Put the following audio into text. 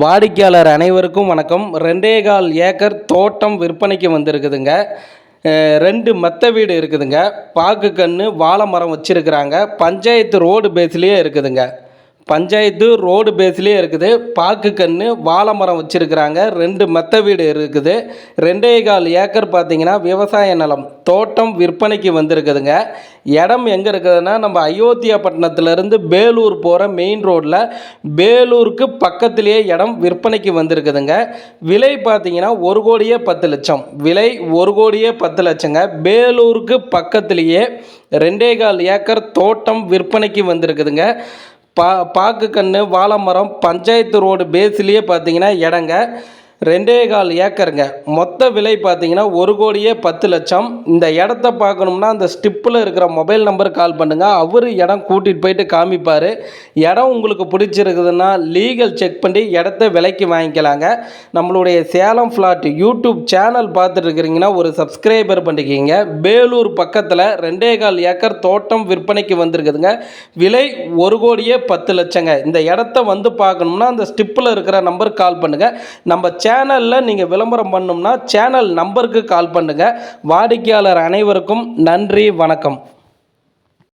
வாடிக்கையாளர் அனைவருக்கும் வணக்கம். ரெண்டே கால் ஏக்கர் தோட்டம் விற்பனைக்கு வந்திருக்குதுங்க. ரெண்டு மெத்த வீடு இருக்குதுங்க. பாக்கு கன்று வாழை மரம் வச்சுருக்குறாங்க. பஞ்சாயத்து ரோடு பேஸ்லேயே இருக்குதுங்க. பஞ்சாயத்து ரோடு பேஸ்லேயே இருக்குது. பாக்கு கன்று வாழை மரம் வச்சுருக்குறாங்க. ரெண்டு மெத்த வீடு இருக்குது. ரெண்டே கால் ஏக்கர் பார்த்திங்கன்னா விவசாய நிலம் தோட்டம் விற்பனைக்கு வந்திருக்குதுங்க. இடம் எங்கே இருக்குதுன்னா நம்ம அயோத்தியா பட்டணத்துலேருந்து பேலூர் போகிற மெயின் ரோட்டில் பேலூருக்கு பக்கத்திலேயே இடம் விற்பனைக்கு வந்திருக்குதுங்க. விலை பார்த்திங்கன்னா ஒரு கோடியே பத்து லட்சம். விலை ஒரு கோடியே பத்து லட்சங்க. பேலூருக்கு பக்கத்திலேயே ரெண்டே கால் ஏக்கர் தோட்டம் விற்பனைக்கு வந்திருக்குதுங்க. பா பாக்கு கன்று வாழை மரம் பஞ்சாயத்து ரோடு பேஸ்லேயே பார்த்தீங்கன்னா இடங்க. ரெண்டே கால் ஏக்கருங்க. மொத்த விலை பார்த்தீங்கன்னா ஒரு கோடியே பத்து லட்சம். இந்த இடத்த பார்க்கணும்னா அந்த ஸ்டிப்பில் இருக்கிற மொபைல் நம்பருக்கு கால் பண்ணுங்கள் அவர் இடம் கூட்டிகிட்டு போயிட்டு காமிப்பார். இடம் உங்களுக்கு பிடிச்சிருக்குதுன்னா லீகல் செக் பண்ணி இடத்த விலைக்கு வாங்கிக்கலாங்க. நம்மளுடைய சேலம் ஃப்ளாட் யூடியூப் சேனல் பார்த்துட்டு இருக்கிறீங்கன்னா ஒரு சப்ஸ்கிரைபர் பண்ணிக்கிங்க. பேலூர் பக்கத்தில் ரெண்டே கால் ஏக்கர் தோட்டம் விற்பனைக்கு வந்திருக்குதுங்க. விலை ஒரு கோடியே பத்து லட்சங்க. இந்த இடத்த வந்து பார்க்கணும்னா அந்த ஸ்டிப்பில் இருக்கிற நம்பருக்கு கால் பண்ணுங்கள் நம்ம சேனலில் நீங்கள் விளம்பரம் பண்ணோம்னா சேனல் நம்பருக்கு கால் பண்ணுங்கள் வாடிக்கையாளர் அனைவருக்கும் நன்றி வணக்கம்.